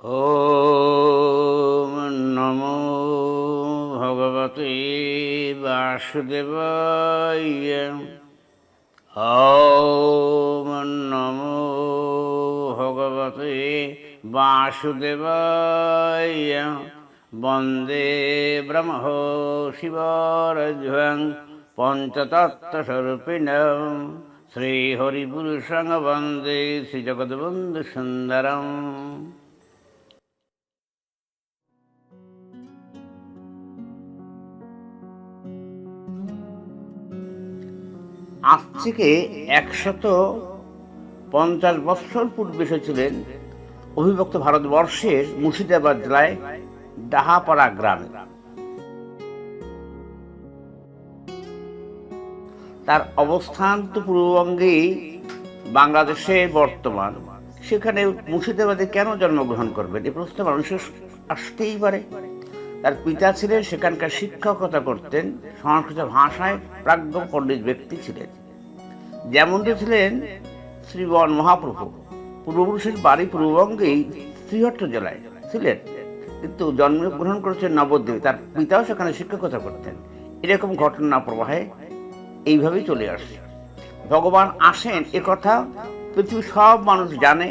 ॐ नमो भगवते वासुदेवाय ॐ नमो भगवते वासुदेवाय वन्दे ब्रह्मो शिवरध्वं पञ्चतत्त्वस्वरूपिणं श्रीहरिपुरुषं वन्दे श्रीजगद्बन्धुसुन्दरम् আজ থেকে একশত পঞ্চাশ বৎসর পূর্বে এসেছিলেন অভিভক্ত ভারতবর্ষের মুর্শিদাবাদ জেলায় ডাহাপাড়া গ্রামে। তার অবস্থান তো পূর্ববঙ্গেই বাংলাদেশে বর্তমান। সেখানে মুর্শিদাবাদে কেন জন্মগ্রহণ করবেন? এই প্রশ্ন মানুষের আসতেই পারে। তার পিতা ছিলেন সেখানকার শিক্ষকতা করতেন, সংস্কৃত ভাষায় প্রাজ্ঞ পণ্ডিত ব্যক্তি ছিলেন। যেমনটি ছিলেন শ্রীবন মহাপ্রভু, পূর্বপুরুষের বাড়ি পূর্ববঙ্গেই শ্রীহট্ট জেলায় ছিলেন। কিন্তু জন্মগ্রহণ করেছেন নবদ্বীপে, তার পিতাও সেখানে শিক্ষকতা করতেন। এরকম ঘটনা প্রবাহে এইভাবেই চলে আসে। ভগবান আসেন এ কথা পৃথিবীর সব মানুষ জানে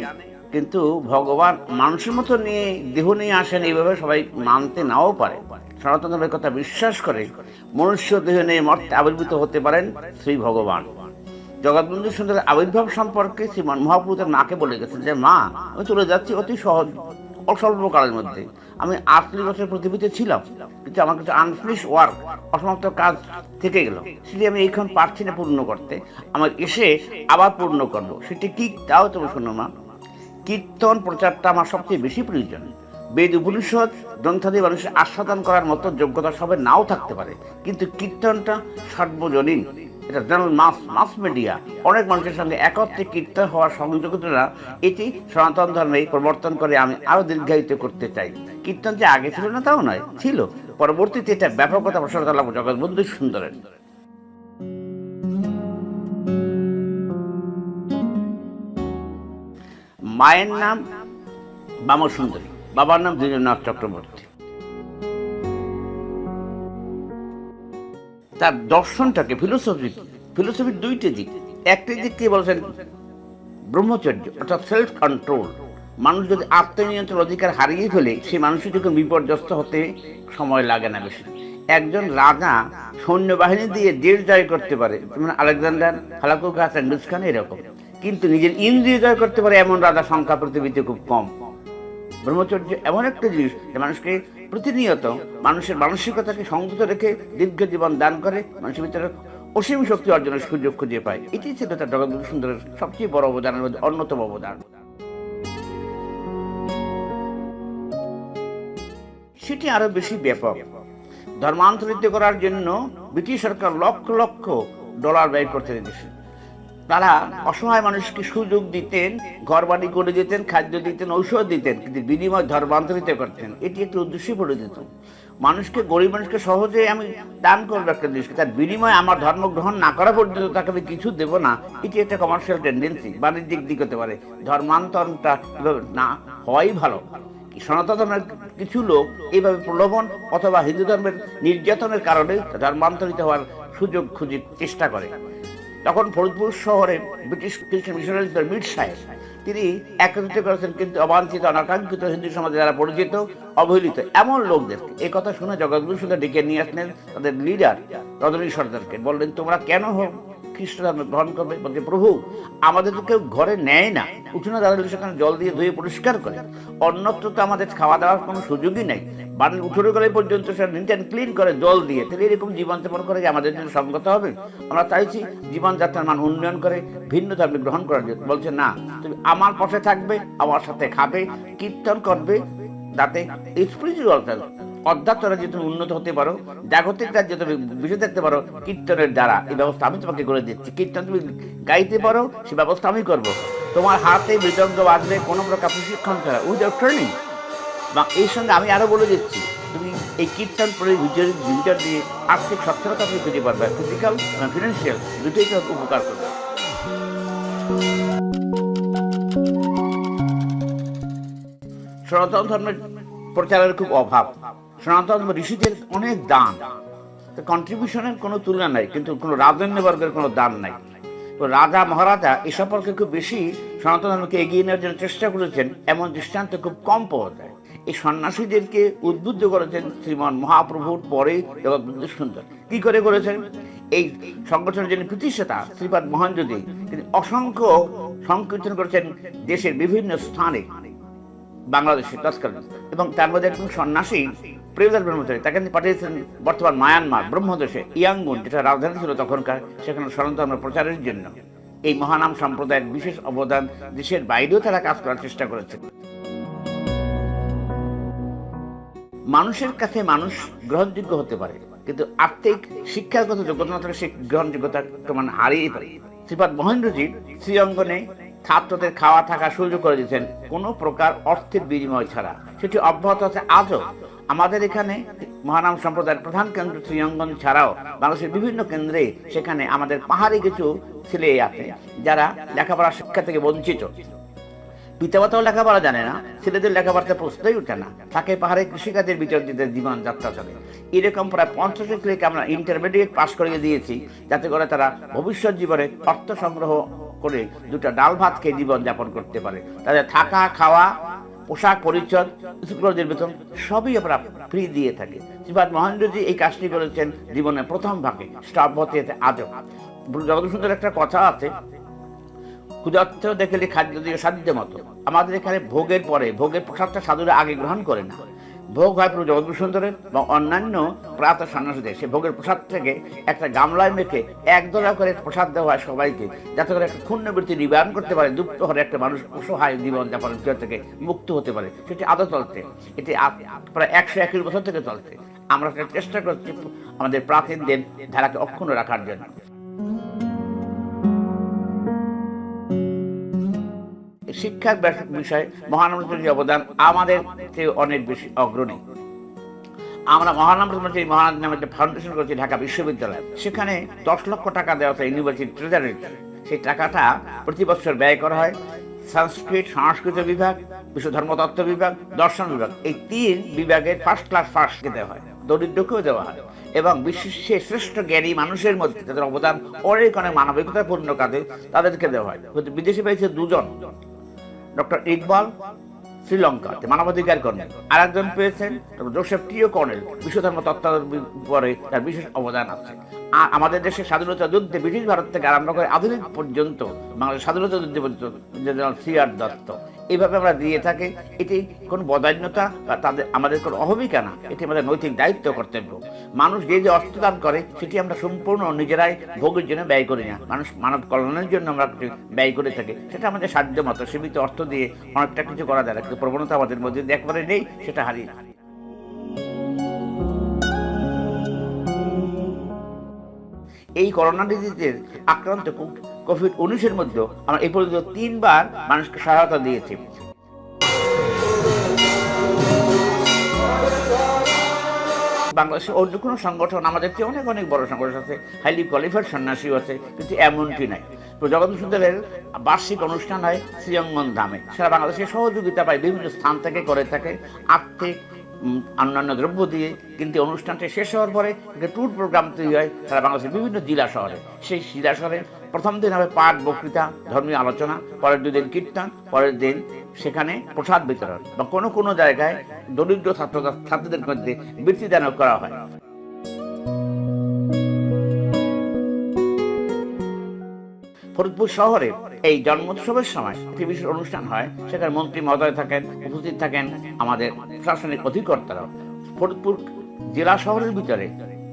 কিন্তু ভগবান মানুষের মতো নিয়ে দেহ নিয়ে আসেন এইভাবে সবাই মানতে নাও পারে। সনাতন ধর্মের কথা বিশ্বাস করে মনুষ্য দেহ নিয়ে মর্তে আবির্ভূত হতে পারেন শ্রী ভগবান। জগৎবন্ধু সুন্দরের আবির্ভাব সম্পর্কে শ্রীমান মহাপ্রভু তার মাকে বলে গেছেন যে, মা, আমি চলে যাচ্ছি অতি সহজ অস্বল্পকালের মধ্যে। আমি আটত্রিশ বছর পৃথিবীতে ছিলাম, কিন্তু আমার কিছু আনফিনিশ ওয়ার্ক অসমাপ্ত কাজ থেকে গেল। সেটি আমি এইখান পারছি না পূর্ণ করতে। আমার এসে আবার পূর্ণ করব। সেটি কি? তাও তুমি শোনো, মা। কীর্তন প্রচারটা আমার সবচেয়ে বেশি প্রয়োজন। বেদ উপনিষদ গ্রন্থাদি মানুষের আস্বাদন করার মতো যোগ্যতা সবে নাও থাকতে পারে। কিন্তু কীর্তনটা সর্বজনীন। এটা জেনারেল মাস মাস মিডিয়া। অনেক মানুষের সঙ্গে একত্রে কীর্তন হওয়ার সংযোগতা এটি সনাতন ধর্মে প্রবর্তন করে আমি আরও দীর্ঘায়িত করতে চাই। কীর্তন যে আগে ছিল না, তাও নয়, ছিল। পরবর্তীতে এটা ব্যাপকতা প্রসারতা লাভ জগৎবন্ধু সুন্দরের। মায়ের নাম বামসুন্দরী বাবার নাম দ্বিজনাথ চক্রবর্তী। তার দর্শনটাকে ফিলোসফি ফিলোসফির দুইটি দিক। একটি দিক কি বলছেন? ব্রহ্মচর্য, অর্থাৎ সেলফ কন্ট্রোল মানুষ যদি আত্মনিয়ন্ত্রণ অধিকার হারিয়ে ফেলে, সেই মানুষের যখন বিপর্যস্ত হতে সময় লাগে না বেশি। একজন রাজা সৈন্যবাহিনী দিয়ে দেশ জয় করতে পারে। যেমন আলেকজান্ডার হালাকুকা চেঙ্গিস খান এরকম। কিন্তু নিজের ইন্দ্রিয় জয় করতে পারে এমন রাজা সংখ্যা পৃথিবীতে খুব কম। ব্রহ্মচর্য এমন একটা জিনিস যে মানুষকে প্রতিনিয়ত মানুষের মানসিকতাকে সংযত রেখে দীর্ঘ জীবন দান করে, মানুষের ভিতরে অসীম শক্তি অর্জনের সুযোগ খুঁজে পায়। এটি ছিল তার জগৎগুরু সুন্দরের সবচেয়ে বড় অবদানের মধ্যে অন্যতম অবদান। সেটি আরও বেশি ব্যাপক। ধর্মান্তরিত করার জন্য ব্রিটিশ সরকার লক্ষ লক্ষ ডলার ব্যয় করতে দেশে তারা অসহায় মানুষকে সুযোগ দিতেন ঘর বাড়ি করে দিতেন, খাদ্য দিতেন, ঔষধ দিতেন, কিন্তু বিনিময় ধর্মান্তরিত করতেন। এটি একটি উদ্দেশ্যে পড়ে দিত। মানুষকে, গরিব মানুষকে সহজে আমি দান করব একটা জিনিসকে, তার বিনিময়ে আমার ধর্ম গ্রহণ না করা পর্যন্ত তাকে আমি কিছু দেবো না। এটি একটা কমার্শিয়াল টেন্ডেন্সি বাণিজ্যিক দিক হতে পারে। ধর্মান্তরণটা না হওয়াই ভালো। সনাতন ধর্মের কিছু লোক এইভাবে প্রলোভন অথবা হিন্দু ধর্মের নির্যাতনের কারণে ধর্মান্তরিত হওয়ার সুযোগ খুঁজে চেষ্টা করে। তখন ফরিদপুর শহরে ব্রিটিশ খ্রিস্টান মিশনারিদের মিট সাহেব। তিনি একত্রিত করেছেন কিন্তু অবাঞ্ছিত, অনাকাঙ্ক্ষিত হিন্দু সমাজে যারা পরিচিত, অবহেলিত, এমন লোকদেরকে। এই কথা শুনে জগৎগুরু সুন্দর ডেকে নিয়ে আসলেন তাদের লিডার রজনী সর্দারকে। বললেন, তোমরা কেন খ্রিস্ট ধর্ম গ্রহণ করবে, বলছে, প্রভু, আমাদের তো কেউ ঘরে নেয় না। উঠোনে দাঁড়ালে সেখানে জল দিয়ে ধুয়ে পরিষ্কার করে। অন্যত্র তো আমাদের খাওয়া দাওয়ার কোনো সুযোগই নেই। বাড়ির উঠোনে গেলে পর্যন্ত সে নিট অ্যান্ড ক্লিন করে জল দিয়ে। তাহলে এরকম জীবনযাপন করে যে আমাদের জন্য সঙ্গত হবে? আমরা চাইছি জীবনযাত্রার মান উন্নয়ন করে, ভিন্ন ধর্ম গ্রহণ করার জন্য। বলছে, না, তুমি আমার পাশে থাকবে, আমার সাথে খাবে, কীর্তন করবে যাতে স্পিরিচুয়াল অধ্যাত্মরা যে তুমি উন্নত হতে পারো, জাগতিক রাজ্যে তুমি বেঁচে থাকতে পারো, কীর্তনের দ্বারা। এই ব্যবস্থা আমি তোমাকে করে দিচ্ছি। কীর্তন তুমি গাইতে পারো, সে ব্যবস্থা আমি করব। তোমার হাতে মৃদঙ্গ বাজবে কোনো প্রকার প্রশিক্ষণ ছাড়া। Without training. বা এই সঙ্গে আমি আরও বলে দিচ্ছি, তুমি এই কীর্তন করে ভিতর ভিতর দিয়ে আর্থিক সচ্ছলতা তুমি খুঁজে পারবে। ফিজিক্যাল এবং ফিনান্সিয়াল দুটোই উপকার করবে। সনাতন ধর্মের প্রচারের খুব অভাব। সনাতন ঋষিদের অনেক দান। কন্ট্রিবিউশনের কোনো তুলনা নাই, কিন্তু কোনো রাজন্যবর্গের কোনো দান নাই। তো রাজা, মহারাজা এ সম্পর্কে খুব বেশি সনাতন ধর্মকে এগিয়ে নেওয়ার জন্য চেষ্টা করেছেন, এমন দৃষ্টান্ত খুব কম পাওয়া যায়। এই সন্ন্যাসীদেরকে উদ্বুদ্ধ করেছেন শ্রীমান মহাপ্রভুর পরে জগৎবন্ধু সুন্দর। কি করে করেছেন? এই সংগঠনের যিনি প্রতিষ্ঠাতা, শ্রীপাদ মহেন্দ্রজি তিনি অসংখ্য সংকীর্তন করেছেন দেশের বিভিন্ন স্থানে, বাংলাদেশে, তৎকালীন। এবং তার মধ্যে একজন সন্ন্যাসী প্রেমদাস ব্রহ্মচারী তাকে তিনি পাঠিয়েছেন বর্তমান মায়ানমার, ব্রহ্মদেশে, ইয়াঙ্গুন, যেটা রাজধানী ছিল তখনকার, সেখানে সনাতন ধর্ম প্রচারের জন্য। এই মহানাম সম্প্রদায়ের বিশেষ অবদান দেশের বাইরেও তারা কাজ করার চেষ্টা করেছে। মানুষের কাছে মানুষ গ্রহণযোগ্য হতে পারে, কিন্তু আর্থিক শিক্ষাগত যোগ্যতা না থাকলে সে গ্রহণযোগ্যতা মানে হারিয়ে পারে। শ্রীপাদ মহেন্দ্রজি শ্রীঅঙ্গনে ছাত্রদের খাওয়া থাকা সুযোগ করে দিয়েছেন, কোনো প্রকার অর্থের বিনিময় ছাড়া। সেটি অব্যাহত আছে আজও। আমাদের এখানে মহানাম সম্প্রদায়ের প্রধান কেন্দ্র শ্রীঅঙ্গন ছাড়াও বাংলাদেশের বিভিন্ন কেন্দ্রে সেখানে আমাদের পাহাড়ি কিছু ছেলে আছে যারা লেখাপড়া শিক্ষা থেকে বঞ্চিত। পিতামাতাও লেখাপড়া জানে না, ছেলেদের লেখাপড়াতে প্রশ্নই উঠে না। থাকে পাহাড়ে কৃষিকাজের ভিতর জীবন যাত্রা চলে। এরকম প্রায় পঞ্চাশ ছেলেকে আমরা ইন্টারমিডিয়েট পাস করিয়ে দিয়েছি, যাতে করে তারা ভবিষ্যৎ জীবনে অর্থ সংগ্রহ করে দুটো ডাল ভাত খেয়ে জীবন যাপন করতে পারে। তাদের থাকা, খাওয়া পোশাক পরিচ্ছদ শুক্রদের বেতন, সবই আমরা ফ্রি দিয়ে থাকি। শ্রীপাদ মহেন্দ্রজি এই কাজটি করেছেন জীবনের প্রথম ভাগে স্টাফ ভর্তি আজও। জগৎ সুন্দর একটা কথা আছে ক্ষুধার্থ দেখলে খাদ্য দিয়ে সাধ্য মতো আমাদের এখানে ভোগের পরে, ভোগের প্রসাদটা সাধুরা আগে গ্রহণ করে না। ভোগ হয় পুরো জগৎ সুন্দরের বা অন্যান্য প্রাত সন্ন্যাসীদের সে ভোগের প্রসাদ থেকে একটা গামলায় মেখে একদলা করে প্রসাদ দেওয়া হয় সবাইকে, যাতে করে একটা ক্ষুণ্ণবৃত্তি নিবারণ করতে পারে দুপ্ত হলে একটা মানুষ অসহায় জীবন ভিতর থেকে মুক্ত হতে পারে। সেটি আদৌ চলছে? এটি প্রায় একশো একুশ বছর থেকে চলছে। আমরা চেষ্টা করছি আমাদের প্রাচীনদের ধারাকে অক্ষুণ্ণ রাখার জন্য। শিক্ষার বিষয়ে মহানন্দের অবদান আমাদের চেয়ে অনেক বেশি অগ্রণী। আমরা মহানন্দ মহানন্দ নামে একটা ফাউন্ডেশন করেছি ঢাকা বিশ্ববিদ্যালয়। সেখানে দশ লক্ষ টাকা দেওয়া হচ্ছে ইউনিভার্সিটি ট্রেজারিতে সেই টাকাটা প্রতি বছর ব্যয় করা হয়। সংস্কৃত সংস্কৃত বিভাগ বিশ্ব ধর্মতত্ত্ব বিভাগ দর্শন বিভাগ। এই তিন বিভাগের ফার্স্ট ক্লাস ফার্স্টকে দেওয়া হয়। দরিদ্রকেও দেওয়া হয়। এবং বিশ্বের শ্রেষ্ঠ জ্ঞানী মানুষের মধ্যে তাদের অবদান অনেক অনেক মানবিকতাপূর্ণ কাজে তাদেরকে দেওয়া হয়। বিদেশে পেয়েছে দুজন। ডক্টর ইকবাল, শ্রীলঙ্কাতে মানবাধিকার কর্মী। আর একজন পেয়েছেন জোসেফ টিও কর্নেল, বিশ্বধর্ম তত্ত্ব পরে তার বিশেষ অবদান আছে। আর আমাদের দেশের স্বাধীনতা যুদ্ধে ব্রিটিশ ভারত থেকে আরম্ভ করে আধুনিক পর্যন্ত, বাংলাদেশ স্বাধীনতা যুদ্ধে পর্যন্ত জেনারেল সি আর দত্ত। এইভাবে আমরা দিয়ে থাকি, এটি কোনো বদান্যতা বা তাদের, আমাদের কোনো অহমিকা না। এটি আমাদের নৈতিক দায়িত্ব কর্তব্য। মানুষ যে যে অর্থ দান করে, সেটি আমরা সম্পূর্ণ নিজেরাই ভোগের জন্য ব্যয় করি না। মানুষ মানব কল্যাণের জন্য আমরা কিছু ব্যয় করে থাকি। সেটা আমাদের সাধ্য মতো। সীমিত অর্থ দিয়ে অনেকটা কিছু করা যায় না। কিন্তু প্রবণতা আমাদের মধ্যে একবারে নেই, সেটা হারিয়ে। এই করোনা ডিজিজের আক্রান্ত কোভিড উনিশের মধ্যে আমরা এই পর্যন্ত তিনবার মানুষকে সহায়তা দিয়েছি। বাংলাদেশে অন্য কোনো সংগঠন, আমাদের চেয়ে অনেক অনেক বড় সংগঠন আছে হাইলি কোয়ালিফাইড সন্ন্যাসীও আছে, কিন্তু এমনটি নাই। তো জগন্নাথ সুন্দরের বার্ষিক অনুষ্ঠান হয় শ্রীঅঙ্গন ধামে। সারা বাংলাদেশে সহযোগিতা পায় বিভিন্ন স্থান থেকে, করে থাকে, আর্থিক অন্যান্য দ্রব্য দিয়ে কিন্তু অনুষ্ঠানটি শেষ হওয়ার পরে একটা ট্যুর প্রোগ্রাম তৈরি হয় সারা বাংলাদেশের বিভিন্ন জেলা শহরে। সেই জেলা শহরে প্রথম দিন হবে পাঠ, বক্তৃতা, ধর্মীয় আলোচনা, পরের দুদিন কীর্তন, পরের দিন সেখানে প্রসাদ বিতরণ। বা কোনো কোনো জায়গায় দরিদ্র ছাত্র ছাত্রীদের মধ্যে বৃত্তিদান করা হয়। ফরিদপুর শহরে এই জন্মোৎসবের সময় একটি বিশেষ অনুষ্ঠান হয়। সেখানে মন্ত্রী মহোদয় থাকেন, উপস্থিত থাকেন আমাদের প্রশাসনিক অধিকর্তারাও। ফরিদপুর জেলা শহরের ভিতরে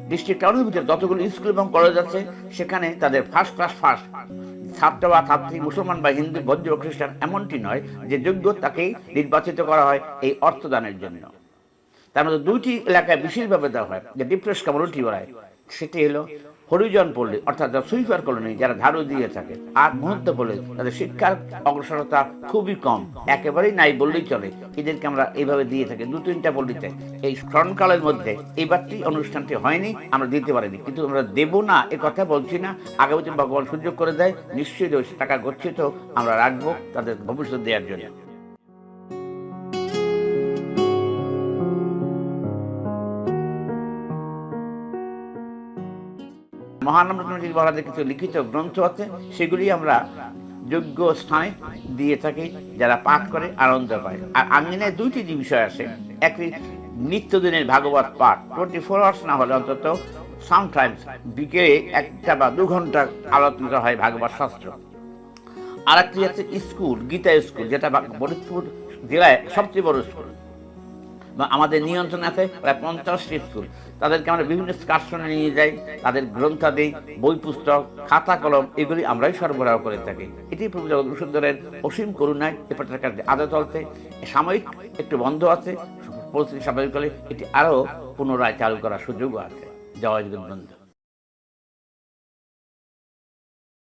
ডিস্ট্রিক্ট টাউনের ভিতরে যতগুলো স্কুল এবং কলেজ আছে, সেখানে তাদের ফার্স্ট ক্লাস ফার্স্ট ছাত্র বা ছাত্রী, মুসলমান বা হিন্দু, বৌদ্ধ খ্রিস্টান এমনটি নয় যে যোগ্য তাকেই নির্বাচিত করা হয় এই অর্থদানের জন্য। তার মধ্যে দুইটি এলাকায় বিশেষভাবে দেওয়া হয়, যে ডিপ্রেস কমিউনিটি বলায় সেটি হলো হরিজন পল্লী, অর্থাৎ সুইপার কলোনি, যারা ঝাড়ু দিয়ে থাকে। আর মুহূর্ত পল্লী, তাদের শিক্ষার অগ্রসরতা খুবই কম। একেবারেই নাই বললেই চলে। এদেরকে আমরা এইভাবে দিয়ে থাকি। দু তিনটা পল্লীতে। এই স্মরণকালের মধ্যে এইবারটি অনুষ্ঠানটি হয়নি, আমরা দিতে পারিনি। কিন্তু আমরা দেবো না, এ কথা বলছি না। আগামী দিন ভগবান সুযোগ করে দেয়, নিশ্চয়ই টাকা গচ্ছিত আমরা রাখব তাদের ভবিষ্যৎ দেওয়ার জন্য। মহানবী মহারাজের কিছু লিখিত গ্রন্থ আছে, সেগুলি আমরা যোগ্য স্থানে দিয়ে থাকি, যারা পাঠ করে, আনন্দ পায়। আর আঙ্গিনায় দুইটি বিষয় আছে, একটি নিত্যদিনের ভাগবত পাঠ টোয়েন্টি ফোর আওয়ার্স না হলে অন্তত সামটাইমস বিকেলে একটা বা দু ঘণ্টা আলোচনা হয় ভাগবত শাস্ত্র। আর একটি আছে স্কুল, গীতা স্কুল, যেটা বা- ফরিদপুর জেলায় সবচেয়ে বড় স্কুল। আমাদের নিয়ন্ত্রণ আছে প্রায় পঞ্চাশটি স্কুল। তাদেরকে আমরা বিভিন্ন স্কার্শনে নিয়ে যাই, তাদের গ্রন্থাদি বই পুস্তক, খাতা, কলম, এগুলি আমরাই সরবরাহ করে থাকি। এটি প্রভু জগৎসুন্দরের অসীম করুণায় এ পত্রিকার আদা চলতে সাময়িক একটু বন্ধ আছে, পরিস্থিতি স্বাভাবিক হলে এটি আরও পুনরায় চালু করার সুযোগও আছে। জয় জগৎবন্ধু